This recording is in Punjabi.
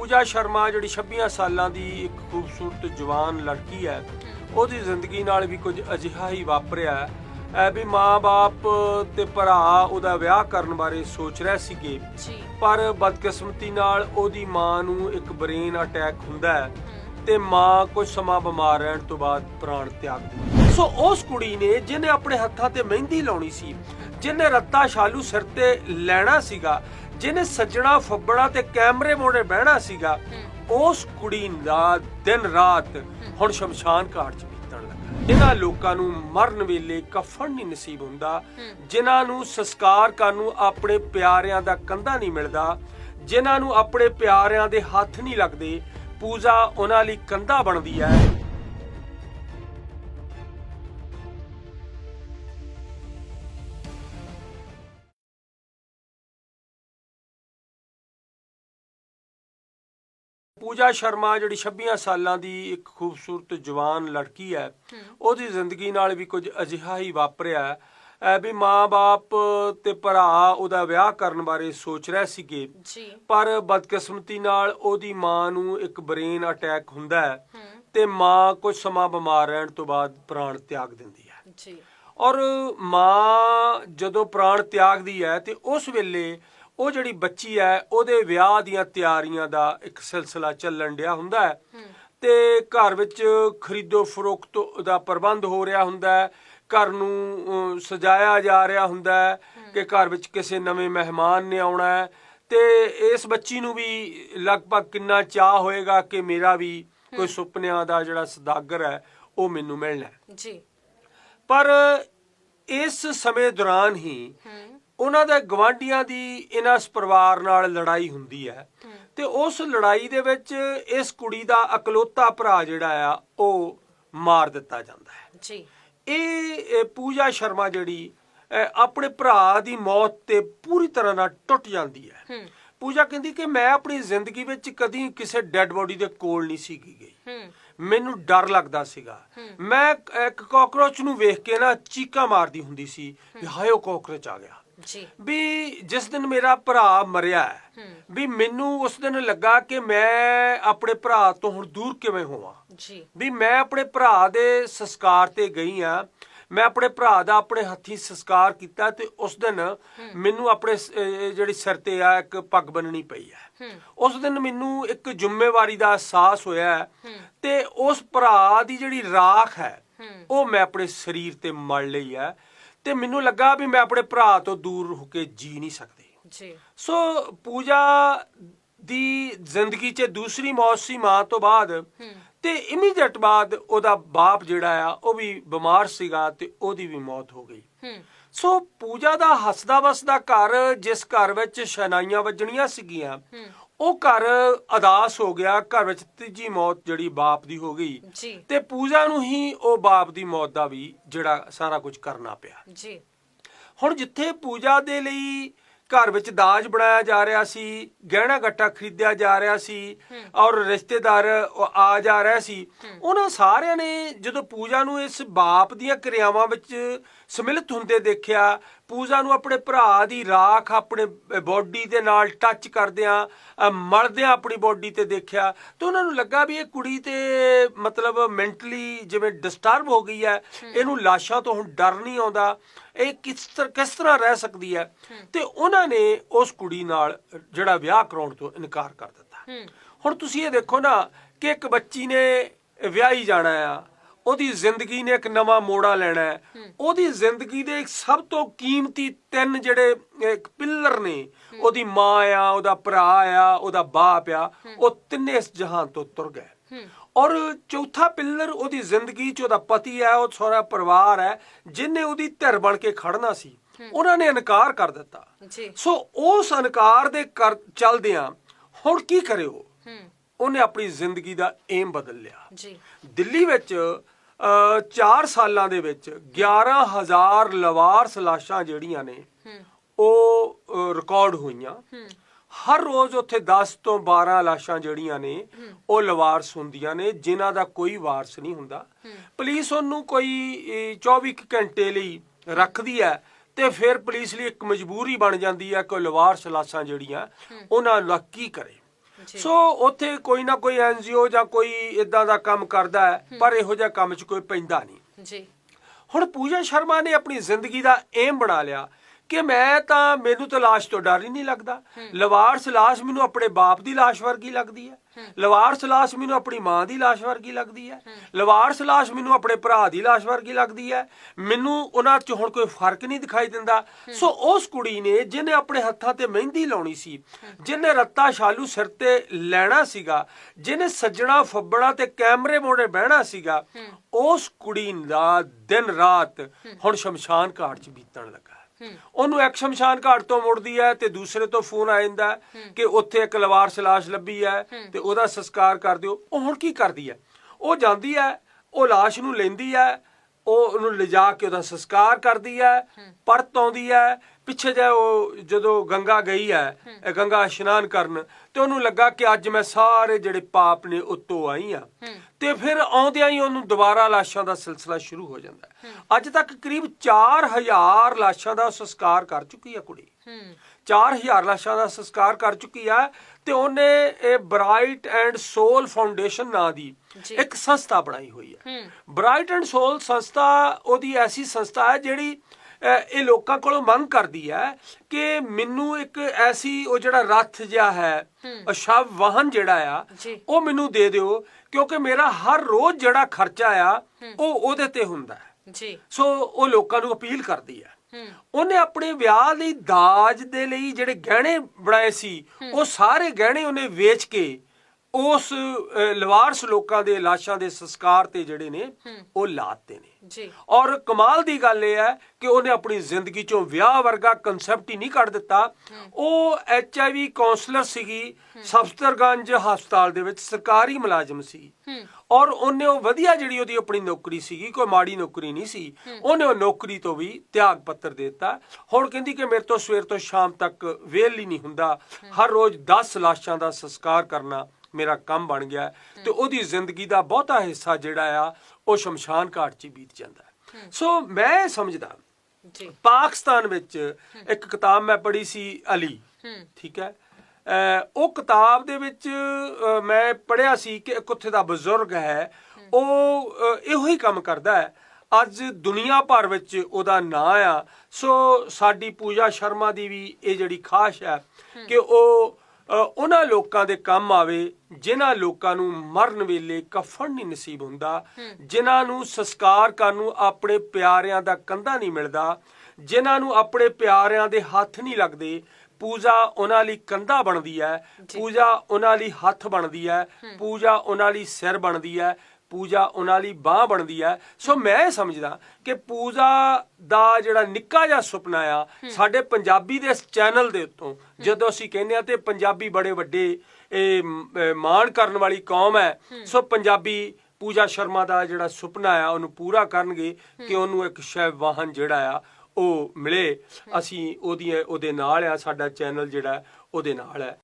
ਪੂਜਾ ਸ਼ਰਮਾ ਜਿਹੜੀ 26 ਸਾਲਾਂ ਦੀ ਇੱਕ ਖੂਬਸੂਰਤ ਜਵਾਨ ਲੜਕੀ ਹੈ ਉਹਦੀ ਜ਼ਿੰਦਗੀ ਨਾਲ ਵੀ ਕੁਝ ਅਜਿਹਾ ਹੀ ਵਾਪਰਿਆ ਹੈ। ਐ ਵੀ ਮਾਂ-ਬਾਪ ਤੇ ਭਰਾ ਉਹਦਾ ਵਿਆਹ ਕਰਨ ਬਾਰੇ ਸੋਚ ਰਹੇ ਸੀਗੇ। ਪਰ ਬਦਕਿਸਮਤੀ ਨਾਲ ਉਹਦੀ ਮਾਂ ਨੂੰ ਇੱਕ ਬ੍ਰੇਨ ਅਟੈਕ ਹੁੰਦਾ ਹੈ ਤੇ ਮਾਂ ਕੁਝ ਸਮਾਂ ਬਿਮਾਰ ਰਹਿਣ ਤੋਂ ਬਾਅਦ ਪ੍ਰਾਣ ਤਿਆਗ ਦਿੰਦੀ ਸੋ ਉਸ ਕੁੜੀ ਨੇ ਜਿਹਨੇ ਆਪਣੇ ਹੱਥਾਂ ਤੇ ਮਹਿੰਦੀ ਲਾਉਣੀ ਸੀ ਜਿਹਨੇ ਰੱਤਾ ਸ਼ਾਲੂ ਸਿਰ ਤੇ ਲੈਣਾ ਸੀਗਾ ਜਿਹਨੇ ਸੱਜਣਾ ਫੱਬੜਾ ਤੇ ਕੈਮਰੇ ਮੋੜੇ ਬਹਿਣਾ ਸੀਗਾ ਉਸ ਕੁੜੀ ਦਾ ਦਿਨ ਰਾਤ ਹੁਣ ਸ਼ਮਸ਼ਾਨ ਘਾਟ 'ਚ ਬੀਤਣ ਲੱਗਾ। ਇਹਨਾਂ ਲੋਕਾਂ ਨੂੰ ਮਰਨ ਵੇਲੇ ਕਫਨ ਨਹੀਂ ਨਸੀਬ ਹੁੰਦਾ ਜਿਨ੍ਹਾਂ ਨੂੰ ਸੰਸਕਾਰ ਕਰਨ ਨੂੰ ਆਪਣੇ ਪਿਆਰਿਆਂ ਦਾ ਕੰਧਾ ਨਹੀਂ ਮਿਲਦਾ ਜਿਨ੍ਹਾਂ ਨੂੰ ਆਪਣੇ ਪਿਆਰਿਆਂ ਦੇ ਹੱਥ ਨਹੀਂ ਲੱਗਦੇ ਪੂਜਾ ਉਹਨਾਂ ਲਈ ਕੰਧਾ ਬਣਦੀ ਹੈ ਪੂਜਾ ਸ਼ਰਮਾ ਜਿਹੜੀ 26 ਸਾਲਾਂ ਦੀ ਇੱਕ ਖੂਬਸੂਰਤ ਜਵਾਨ ਲੜਕੀ ਹੈ ਉਹਦੀ ਜ਼ਿੰਦਗੀ ਨਾਲ ਵੀ ਕੁਝ ਅਜਿਹਾ ਹੀ ਵਾਪਰਿਆ। ਹੈ ਐ ਵੀ ਮਾਂ-ਬਾਪ ਤੇ ਭਰਾ ਉਹਦਾ ਵਿਆਹ ਕਰਨ ਬਾਰੇ ਸੋਚ ਰਹੇ ਸੀਗੇ। ਜੀ। ਪਰ ਬਦਕਿਸਮਤੀ ਨਾਲ ਉਹਦੀ ਮਾਂ ਨੂੰ ਇੱਕ ਬ੍ਰੇਨ ਅਟੈਕ ਹੁੰਦਾ ਹੈ। ਤੇ ਮਾਂ ਕੁਝ ਸਮਾਂ ਬਿਮਾਰ ਰਹਿਣ ਤੋਂ ਬਾਅਦ ਪ੍ਰਾਣ ਤਿਆਗ ਦਿੰਦੀ ਹੈ। ਜੀ। ਔਰ ਮਾਂ ਜਦੋਂ ਪ੍ਰਾਣ ਤਿਆਗਦੀ ਹੈ ਤੇ ਉਸ ਵੇਲੇ ਉਹ ਜਿਹੜੀ ਬੱਚੀ ਹੈ ਉਹਦੇ ਵਿਆਹ ਦੀਆਂ ਤਿਆਰੀਆਂ ਦਾ ਇੱਕ ਸਿਲਸਿਲਾ ਚੱਲਣ ਡਿਆ ਹੁੰਦਾ ਹੈ। ਤੇ ਘਰ ਵਿੱਚ ਖਰੀਦੋ ਫਰੋਖਤ ਦਾ ਪ੍ਰਬੰਧ ਹੋ ਰਿਹਾ ਹੁੰਦਾ ਹੈ। ਘਰ ਨੂੰ ਸਜਾਇਆ ਜਾ ਰਿਹਾ ਹੁੰਦਾ ਹੈ ਕਿ ਘਰ ਵਿੱਚ ਕਿਸੇ ਨਵੇਂ ਮਹਿਮਾਨ ਨੇ ਆਉਣਾ ਹੈ। ਤੇ ਇਸ ਬੱਚੀ ਨੂੰ ਵੀ ਲਗਭਗ ਕਿੰਨਾ ਚਾਹ ਹੋਏਗਾ ਕਿ ਮੇਰਾ ਵੀ ਕੋਈ ਸੁਪਨਿਆਂ ਦਾ ਜਿਹੜਾ ਸਦਾਗਰ ਹੈ ਉਹ ਮੈਨੂੰ ਮਿਲਣਾ ਜੀ। ਪਰ ਇਸ ਸਮੇਂ ਦੌਰਾਨ ਹੀ। ਉਹਨਾਂ ਦੇ ਗਵਾਂਢੀਆਂ ਦੀ ਇਹਨਾਂ ਪਰਿਵਾਰ ਨਾਲ ਲੜਾਈ ਹੁੰਦੀ ਹੈ। ਤੇ ਉਸ ਲੜਾਈ ਦੇ ਵਿੱਚ ਇਸ ਕੁੜੀ ਦਾ ਇਕਲੌਤਾ ਭਰਾ ਜਿਹੜਾ ਆ ਉਹ ਮਾਰ ਦਿੱਤਾ ਜਾਂਦਾ ਹੈ। ਜੀ। ਇਹ ਪੂਜਾ ਸ਼ਰਮਾ ਜਿਹੜੀ ਆਪਣੇ ਭਰਾ ਦੀ ਮੌਤ ਤੇ ਪੂਰੀ ਤਰ੍ਹਾਂ ਨਾਲ ਟੁੱਟ ਜਾਂਦੀ ਹੈ। ਹੂੰ। ਪੂਜਾ ਕਹਿੰਦੀ ਕਿ ਮੈਂ ਆਪਣੀ ਜ਼ਿੰਦਗੀ ਵਿੱਚ ਕਦੀ ਕਿਸੇ ਡੈੱਡ ਬੋਡੀ ਦੇ ਕੋਲ ਨਹੀਂ ਸੀ ਗਈ। ਹੂੰ। ਮੈਨੂੰ ਡਰ ਲੱਗਦਾ ਸੀਗਾ। ਮੈਂ ਇੱਕ ਕਾਕਰੋਚ ਨੂੰ ਵੇਖ ਕੇ ਨਾ ਚੀਕਾਂ ਮਾਰਦੀ ਹੁੰਦੀ ਸੀ ਵੀ ਹਾਏ ਉਹ ਕਾਕਰੋਚ ਆ ਗਿਆ। ਜੀ। ਵੀ ਜਿਸ ਦਿਨ ਮੇਰਾ ਭਰਾ ਮਰਿਆ ਵੀ ਮੈਨੂੰ ਉਸ ਦਿਨ ਲੱਗਾ ਕਿ ਮੈਂ ਆਪਣੇ ਭਰਾ ਤੋਂ ਹੁਣ ਦੂਰ ਕਿਵੇਂ ਹੋਵਾਂ। ਜੀ। ਵੀ ਮੈਂ ਆਪਣੇ ਭਰਾ ਦੇ ਸੰਸਕਾਰ ਤੇ ਗਈ ਆ ਮੈਂ ਆਪਣੇ ਭਰਾ ਦਾ ਆਪਣੇ ਹੱਥੀ ਸੰਸਕਾਰ ਕੀਤਾ ਤੇ ਉਸ ਦਿਨ ਮੈਨੂੰ ਆਪਣੇ ਜਿਹੜੀ ਸਿਰ ਤੇ ਆ ਇੱਕ ਪੱਗ ਬੰਨਣੀ ਪਈ ਹੈ। ਉਸ ਦਿਨ ਮੈਨੂੰ ਇੱਕ ਜ਼ਿੰਮੇਵਾਰੀ ਦਾ ਅਹਿਸਾਸ ਹੋਇਆ ਤੇ ਉਸ ਭਰਾ ਦੀ ਜਿਹੜੀ ਰਾਖ ਹੈ ਉਹ ਮੈਂ ਆਪਣੇ ਸਰੀਰ ਤੇ ਮਲ ਲਈ ਹੈ ਤੇ ਮੈਨੂੰ ਲੱਗਾ ਵੀ ਮੈਂ ਆਪਣੇ ਭਰਾ ਤੋਂ ਦੂਰ ਹੋ ਕੇ ਜੀ ਨਹੀਂ ਸਕਦੀ। ਜੀ। ਸੋ ਪੂਜਾ ਦੀ ਜ਼ਿੰਦਗੀ 'ਚ ਦੂਸਰੀ ਮੌਤ ਸੀ ਮਾਂ ਤੋਂ ਬਾਅਦ ਤੇ ਇਮੀਡੀਏਟ ਬਾਅਦ ਉਹਦਾ ਬਾਪ ਜਿਹੜਾ ਆ ਉਹ ਵੀ ਬਿਮਾਰ ਸੀਗਾ ਤੇ ਉਹਦੀ ਵੀ ਮੌਤ ਹੋ ਗਈ। ਹੂੰ। ਸੋ ਪੂਜਾ ਦਾ ਹੱਸਦਾ ਵਸਦਾ ਘਰ ਜਿਸ ਘਰ ਵਿੱਚ ਸ਼ਨਾਈਆਂ ਵੱਜਣੀਆਂ ਸੀਗੀਆਂ ਉਹ ਘਰ ਅਦਾਸ ਹੋ ਗਿਆ ਘਰ ਵਿੱਚ ਤੀਜੀ ਮੌਤ ਜਿਹੜੀ ਬਾਪ ਦੀ ਹੋ ਗਈ। ਤੇ ਪੂਜਾ ਨੂੰ ਹੀ ਉਹ ਬਾਪ ਦੀ ਮੌਤ ਦਾ ਵੀ ਜਿਹੜਾ ਸਾਰਾ ਕੁਝ ਕਰਨਾ ਪਿਆ। ਜੀ। ਹੁਣ ਜਿੱਥੇ ਪੂਜਾ ਦੇ ਲਈ ਘਰ ਵਿੱਚ ਦਾਜ ਬਣਾਇਆ ਜਾ ਰਿਹਾ ਸੀ ਗਹਿਣਾ ਗੱਟਾ ਖਰੀਦਿਆ ਜਾ ਰਿਹਾ ਸੀ ਔਰ ਰਿਸ਼ਤੇਦਾਰ ਆ ਜਾ ਰਿਹਾ ਸੀ। ਉਹਨਾਂ ਸਾਰਿਆਂ ਨੇ ਜਦੋਂ ਪੂਜਾ ਨੂੰ ਇਸ ਬਾਪ ਦੀਆਂ ਕਿਰਿਆਵਾਂ ਵਿੱਚ ਸਮਿਲਿਤ ਹੁੰਦੇ ਦੇਖਿਆ ਪੂਜਾ ਨੂੰ ਆਪਣੇ ਭਰਾ ਦੀ ਰਾਖ ਆਪਣੇ ਬੋਡੀ ਦੇ ਨਾਲ ਟੱਚ ਕਰਦਿਆਂ ਮਲਦਿਆਂ ਆਪਣੀ ਬੋਡੀ ਤੇ ਦੇਖਿਆ ਤਾਂ ਉਹਨਾਂ ਨੂੰ ਲੱਗਾ ਵੀ ਇਹ ਕੁੜੀ ਤੇ ਮਤਲਬ ਮੈਂਟਲੀ ਜਿਵੇਂ ਡਿਸਟਰਬ ਹੋ ਗਈ ਹੈ ਇਹਨੂੰ ਲਾਸ਼ਾਂ ਤੋਂ ਹੁਣ ਡਰ ਨਹੀਂ ਆਉਂਦਾ ਇਹ ਕਿਸ ਤਰ੍ਹਾਂ ਕਿਸ ਤਰ੍ਹਾਂ ਰਹਿ ਸਕਦੀ ਹੈ? ਤੇ ਉਹਨਾਂ ਨੇ ਉਸ ਕੁੜੀ ਨਾਲ ਜਿਹੜਾ ਵਿਆਹ ਕਰਾਉਣ ਤੋਂ ਇਨਕਾਰ ਕਰ ਦਿੱਤਾ। ਹੁਣ ਤੁਸੀਂ ਇਹ ਦੇਖੋ ਨਾ ਕਿ ਇੱਕ ਬੱਚੀ ਨੇ ਵਿਆਹੀ ਜਾਣਾ ਆ ਉਹਦੀ ਜ਼ਿੰਦਗੀ ਨੇ ਇੱਕ ਨਵਾਂ ਮੋੜਾ ਲੈਣਾ ਹੈ। ਉਹਦੀ ਜ਼ਿੰਦਗੀ ਦੇ ਸਭ ਤੋਂ ਕੀਮਤੀ ਤਿੰਨ ਜਿਹੜੇ ਇੱਕ ਪਿੱਲਰ ਨੇ ਉਹਦੀ ਮਾਂ ਆ ਉਹਦਾ ਭਰਾ ਆ ਉਹਦਾ ਬਾਪ ਆ ਉਹ ਤਿੰਨੇ ਇਸ ਜਹਾਨ ਤੋਂ ਤੁਰ ਗਏ। ਔਰ ਚੌਥਾ ਪਿੱਲਰ ਉਹਦੀ ਜ਼ਿੰਦਗੀ 'ਚ ਉਹਦਾ ਪਤੀ ਹੈ ਉਹ ਸਾਰਾ ਪਰਿਵਾਰ ਹੈ ਜਿਨੇ ਉਹਦੀ ਧਿਰ ਬਣ ਕੇ ਖੜਨਾ ਸੀ ਉਹਨਾਂ ਨੇ ਇਨਕਾਰ ਕਰ ਦਿੱਤਾ। ਸੋ ਉਸ ਇਨਕਾਰ ਦੇ ਕਰ ਚੱਲਦਿਆਂ ਹੁਣ ਕੀ ਕਰਿਓ? ਉਹਨੇ ਆਪਣੀ ਜ਼ਿੰਦਗੀ ਦਾ ਏਮ ਬਦਲ ਲਿਆ। ਜੀ। ਦਿੱਲੀ ਵਿੱਚ 4 ਸਾਲਾਂ ਦੇ ਵਿੱਚ 11000 ਲਵਾਰਸ ਲਾਸ਼ਾਂ ਜਿਹੜੀਆਂ ਨੇ ਉਹ ਰਿਕਾਰਡ ਹੋਈਆਂ। ਹਰ ਰੋਜ਼ ਉੱਥੇ 10 ਤੋਂ 12 ਲਾਸ਼ਾਂ ਜਿਹੜੀਆਂ ਨੇ ਉਹ ਲਵਾਰਸ ਹੁੰਦੀਆਂ ਨੇ ਜਿਨ੍ਹਾਂ ਦਾ ਕੋਈ ਵਾਰਸ ਨਹੀਂ ਹੁੰਦਾ। ਪੁਲਿਸ ਉਹਨੂੰ ਕੋਈ ਅਹ, 24 ਕੁ ਘੰਟੇ ਲਈ ਰੱਖਦੀ ਹੈ ਤੇ ਫਿਰ ਪੁਲਿਸ ਲਈ ਇੱਕ ਮਜਬੂਰੀ ਬਣ ਜਾਂਦੀ ਹੈ ਕਿ ਉਹ ਲਵਾਰਸ ਲਾਸ਼ਾਂ ਜਿਹੜੀਆਂ ਉਹਨਾਂ ਦਾ ਕੀ ਕਰੇ। ਸੋ ਉੱਥੇ ਕੋਈ ਨਾ ਕੋਈ ਐਨਜੀਓ ਜਾਂ ਕੋਈ ਇਦਾਂ ਦਾ ਕੰਮ ਕਰਦਾ ਹੈ ਪਰ ਇਹੋ ਜਿਹਾ ਕੰਮ 'ਚ ਕੋਈ ਪੈਂਦਾ ਨਹੀਂ। ਜੀ। ਹੁਣ ਪੂਜਾ ਸ਼ਰਮਾ ਨੇ ਆਪਣੀ ਜ਼ਿੰਦਗੀ ਦਾ ਏਮ ਬਣਾ ਲਿਆ ਕਿ ਮੈਂ ਤਾਂ ਮੈਨੂੰ ਤਾਂ ਲਾਸ਼ ਤੋਂ ਡਰ ਹੀ ਨਹੀਂ ਲੱਗਦਾ। ਲਵਾਰਸ ਲਾਸ਼ ਮੈਨੂੰ ਆਪਣੇ ਬਾਪ ਦੀ ਲਾਸ਼ ਵਰਗੀ ਲੱਗਦੀ ਹੈ। ਲਵਾਰਸ ਲਾਸ਼ ਮੈਨੂੰ ਆਪਣੀ ਮਾਂ ਦੀ ਲਾਸ਼ ਵਰਗੀ ਲੱਗਦੀ ਹੈ। ਲਵਾਰਸ ਲਾਸ਼ ਮੈਨੂੰ ਆਪਣੇ ਭਰਾ ਦੀ ਲਾਸ਼ ਵਰਗੀ ਲੱਗਦੀ ਹੈ। ਮੈਨੂੰ ਉਹਨਾਂ 'ਚ ਹੁਣ ਕੋਈ ਫ਼ਰਕ ਨਹੀਂ ਦਿਖਾਈ ਦਿੰਦਾ। ਸੋ ਉਸ ਕੁੜੀ ਨੇ ਜਿਹਨੇ ਆਪਣੇ ਹੱਥਾਂ ਤੇ ਮਹਿੰਦੀ ਲਾਉਣੀ ਸੀ, ਜਿਹਨੇ ਰੱਤਾ ਸ਼ਾਲੂ ਸਿਰ ਤੇ ਲੈਣਾ ਸੀਗਾ, ਜਿਹਨੇ ਸੱਜਣਾ ਫੱਬੜਾ ਤੇ ਕੈਮਰੇ ਮੋੜੇ ਬਹਿਣਾ ਸੀਗਾ, ਉਸ ਕੁੜੀ ਦਾ ਦਿਨ ਰਾਤ ਹੁਣ ਸ਼ਮਸ਼ਾਨ ਘਾਟ 'ਚ ਬੀਤਣ ਲੱਗਾ। ਉਹਨੂੰ ਇੱਕ ਸ਼ਮਸ਼ਾਨ ਘਾਟ ਤੋਂ ਮੁੜਦੀ ਹੈ ਤੇ ਦੂਸਰੇ ਤੋਂ ਫੋਨ ਆ ਜਾਂਦਾ ਕਿ ਉੱਥੇ ਇੱਕ ਲਵਾਰਸ ਲਾਸ਼ ਲੱਭੀ ਹੈ ਤੇ ਉਹਦਾ ਸੰਸਕਾਰ ਕਰ ਦਿਓ। ਉਹ ਹੁਣ ਕੀ ਕਰਦੀ ਹੈ? ਉਹ ਜਾਂਦੀ ਹੈ ਉਹ ਲਾਸ਼ ਨੂੰ ਲੈਂਦੀ ਹੈ ਉਹ ਉਹਨੂੰ ਲਿਜਾ ਕੇ ਉਹਦਾ ਸੰਸਕਾਰ ਕਰਦੀ ਹੈ। ਪਰਤ ਆਉਂਦੀ ਹੈ ਪਿੱਛੇ ਜੇ ਉਹ ਜਦੋਂ ਗੰਗਾ ਗਈ ਹੈ ਇਹ ਗੰਗਾ ਇਸ਼ਨਾਨ ਕਰਨ ਤੇ ਉਹਨੂੰ ਲੱਗਾ ਕਿ ਅੱਜ ਮੈਂ ਸਾਰੇ ਜਿਹੜੇ ਪਾਪ ਨੇ ਉਤੋਂ ਆਈ ਆ ਤੇ ਫਿਰ ਆਉਂਦਿਆਂ ਹੀ ਉਹਨੂੰ ਦੁਬਾਰਾ ਲਾਸ਼ਾਂ ਦਾ ਸਿਲਸਿਲਾ ਸ਼ੁਰੂ ਹੋ ਜਾਂਦਾ। ਅੱਜ ਤੱਕ ਕਰੀਬ 4000 ਲਾਸ਼ਾਂ ਦਾ ਸੰਸਕਾਰ ਕਰ ਚੁੱਕੀ ਹੈ ਕੁੜੀ। ਹੂੰ। 4000 ਲਾਸ਼ਾਂ ਦਾ ਸੰਸਕਾਰ ਕਰ ਚੁੱਕੀ ਹੈ ਤੇ ਉਹਨੇ ਇਹ ਬ੍ਰਾਈਟ ਐਂਡ ਸੋਲ ਫਾਊਂਡੇਸ਼ਨ ਨਾਂ ਦੀ। ਇੱਕ ਸੰਸਥਾ ਬਣਾਈ ਹੋਈ ਹੈ। ਬ੍ਰਾਈਟ ਐਂਡ ਸੋਲ ਸੰਸਥਾ ਉਹਦੀ ਐਸੀ ਸੰਸਥਾ ਹੈ ਜਿਹੜੀ ਇਹ ਲੋਕਾਂ ਕੋਲੋਂ ਮੰਗ ਕਰਦੀ ਹੈ ਕਿ ਮੈਨੂੰ ਇੱਕ ਐਸੀ ਉਹ ਜਿਹੜਾ ਰੱਥ ਜਿਹਾ ਹੈ ਉਹ ਸ਼ਵ ਵਾਹਨ ਜਿਹੜਾ ਆ। ਉਹ ਮੈਨੂੰ ਦੇ ਦਿਓ ਕਿਉਂਕਿ ਮੇਰਾ ਹਰ ਰੋਜ਼ ਜਿਹੜਾ ਖਰਚਾ ਆ ਉਹ ਉਹਦੇ ਤੇ ਹੁੰਦਾ ਹੈ। ਜੀ। ਸੋ ਉਹ ਲੋਕਾਂ ਨੂੰ ਅਪੀਲ ਕਰਦੀ ਹੂੰ। ਉਹਨੇ ਆਪਣੇ ਵਿਆਹ ਲਈ ਦਾਜ ਦੇ ਲਈ ਜਿਹੜੇ ਗਹਿਣੇ ਬਣਾਏ ਸੀ ਉਹ ਸਾਰੇ ਗਹਿਣੇ ਉਹਨੇ ਵੇਚ ਕੇ ਉਸ ਲਵਾਰਸ ਲੋਕਾਂ ਦੇ ਲਾਸ਼ਾਂ ਦੇ ਸੰਸਕਾਰ ਤੇ ਜਿਹੜੇ ਨੇ ਉਹ ਲਾਤੇ ਨੇ। ਜੀ। ਔਰ ਕਮਾਲ ਦੀ ਗੱਲ ਇਹ ਹੈ ਕਿ ਉਹਨੇ ਆਪਣੀ ਜ਼ਿੰਦਗੀ ਚੋਂ ਵਿਆਹ ਵਰਗਾ ਕਨਸੈਪਟ ਹੀ ਨਹੀਂ ਕੱਢ ਦਿੱਤਾ। ਉਹ ਐਚਆਈਵੀ ਕਾਉਂਸਲਰ ਸੀਗੀ ਸਫਤਰਗੰਜ ਹਸਪਤਾਲ ਦੇ ਵਿੱਚ ਸਰਕਾਰੀ ਮੁਲਾਜ਼ਮ ਸੀ। ਔਰ ਉਹਨੇ ਉਹ ਵਧੀਆ ਜਿਹੜੀ ਉਹਦੀ ਆਪਣੀ ਨੌਕਰੀ ਸੀਗੀ ਕੋਈ ਮਾੜੀ ਨੌਕਰੀ ਨਹੀਂ ਸੀ ਉਹਨੇ ਉਹ ਨੌਕਰੀ ਤੋਂ ਵੀ ਤਿਆਗ ਪੱਤਰ ਦੇ ਦਿੱਤਾ। ਹੁਣ ਕਹਿੰਦੀ ਕਿ ਮੇਰੇ ਤੋਂ ਸਵੇਰ ਤੋਂ ਸ਼ਾਮ ਤੱਕ ਵੇਲ ਹੀ ਨਹੀਂ ਹੁੰਦਾ। ਹਰ ਰੋਜ਼ 10 ਲਾਸ਼ਾਂ ਦਾ ਸੰਸਕਾਰ ਕਰਨਾ ਮੇਰਾ ਕੰਮ ਬਣ ਗਿਆ। ਤੇ ਉਹਦੀ ਜ਼ਿੰਦਗੀ ਦਾ ਬਹੁਤਾ ਹਿੱਸਾ ਜਿਹੜਾ ਆ ਉਹ ਸ਼ਮਸ਼ਾਨ ਘਾਟ 'ਚ ਬੀਤ ਜਾਂਦਾ ਹੈ। ਸੋ ਮੈਂ ਸਮਝਦਾ ਜੀ। ਪਾਕਿਸਤਾਨ ਵਿੱਚ ਇੱਕ ਕਿਤਾਬ ਮੈਂ ਪੜ੍ਹੀ ਸੀ ਅਲੀ ਠੀਕ ਹੈ? ਉਹ ਕਿਤਾਬ ਦੇ ਵਿੱਚ ਮੈਂ ਪੜ੍ਹਿਆ ਸੀ ਕਿ ਇੱਕ ਉੱਥੇ ਦਾ ਬਜ਼ੁਰਗ ਹੈ ਉਹ ਇਹੋ ਹੀ ਕੰਮ ਕਰਦਾ ਹੈ ਅੱਜ ਦੁਨੀਆ ਭਰ ਵਿੱਚ ਉਹਦਾ ਨਾਂ ਆ। ਸੋ ਸਾਡੀ ਪੂਜਾ ਸ਼ਰਮਾ ਦੀ ਵੀ ਇਹ ਜਿਹੜੀ ਖਾਸ਼ ਹੈ। ਕਿ ਉਹ ਉਹਨਾਂ ਲੋਕਾਂ ਦੇ ਕੰਮ ਆਵੇ ਜਿਨ੍ਹਾਂ ਲੋਕਾਂ ਨੂੰ ਮਰਨ ਵੇਲੇ ਕਫਨ ਨਹੀਂ ਨਸੀਬ ਹੁੰਦਾ ਜਿਨ੍ਹਾਂ ਨੂੰ ਸੰਸਕਾਰ ਕਰਨ ਨੂੰ ਆਪਣੇ ਪਿਆਰਿਆਂ ਦਾ ਕੰਧਾ ਨਹੀਂ ਮਿਲਦਾ ਜਿਨ੍ਹਾਂ ਨੂੰ ਆਪਣੇ ਪਿਆਰਿਆਂ ਦੇ ਹੱਥ ਨਹੀਂ ਲੱਗਦੇ ਪੂਜਾ ਉਹਨਾਂ ਲਈ ਕੰਧਾ ਬਣਦੀ ਹੈ ਪੂਜਾ ਉਹਨਾਂ ਲਈ ਹੱਥ ਬਣਦੀ ਹੈ। ਪੂਜਾ ਉਹਨਾਂ ਲਈ ਸਿਰ ਬਣਦੀ ਹੈ ਪੂਜਾ ਉਹਨਾਂ ਲਈ ਬਾਹ ਬਣਦੀ ਹੈ ਸੋ ਮੈਂ ਸਮਝਦਾ ਕਿ ਪੂਜਾ ਦਾ ਜਿਹੜਾ ਨਿੱਕਾ ਜਿਹਾ ਸੁਪਨਾ ਆ ਸਾਡੇ ਪੰਜਾਬੀ ਦੇ ਇਸ ਚੈਨਲ ਦੇ ਉੱਤੋਂ ਜਦੋਂ ਅਸੀਂ ਕਹਿੰਦੇ ਆ ਤੇ ਪੰਜਾਬੀ ਬੜੇ ਵੱਡੇ ਇਹ ਮਾਣ ਕਰਨ ਵਾਲੀ ਕੌਮ ਹੈ। ਸੋ ਪੰਜਾਬੀ ਪੂਜਾ ਸ਼ਰਮਾ ਦਾ ਜਿਹੜਾ ਸੁਪਨਾ ਆ ਉਹਨੂੰ ਪੂਰਾ ਕਰਨਗੇ ਕਿ ਉਹਨੂੰ ਇੱਕ ਸ਼ੈਵ ਵਾਹਨ ਜਿਹੜਾ ਆ ਉਹ ਮਿਲੇ। ਅਸੀਂ ਉਹਦੀ ਉਹਦੇ ਨਾਲ ਆ ਸਾਡਾ ਚੈਨਲ ਜਿਹੜਾ ਉਹਦੇ ਨਾਲ ਹੈ।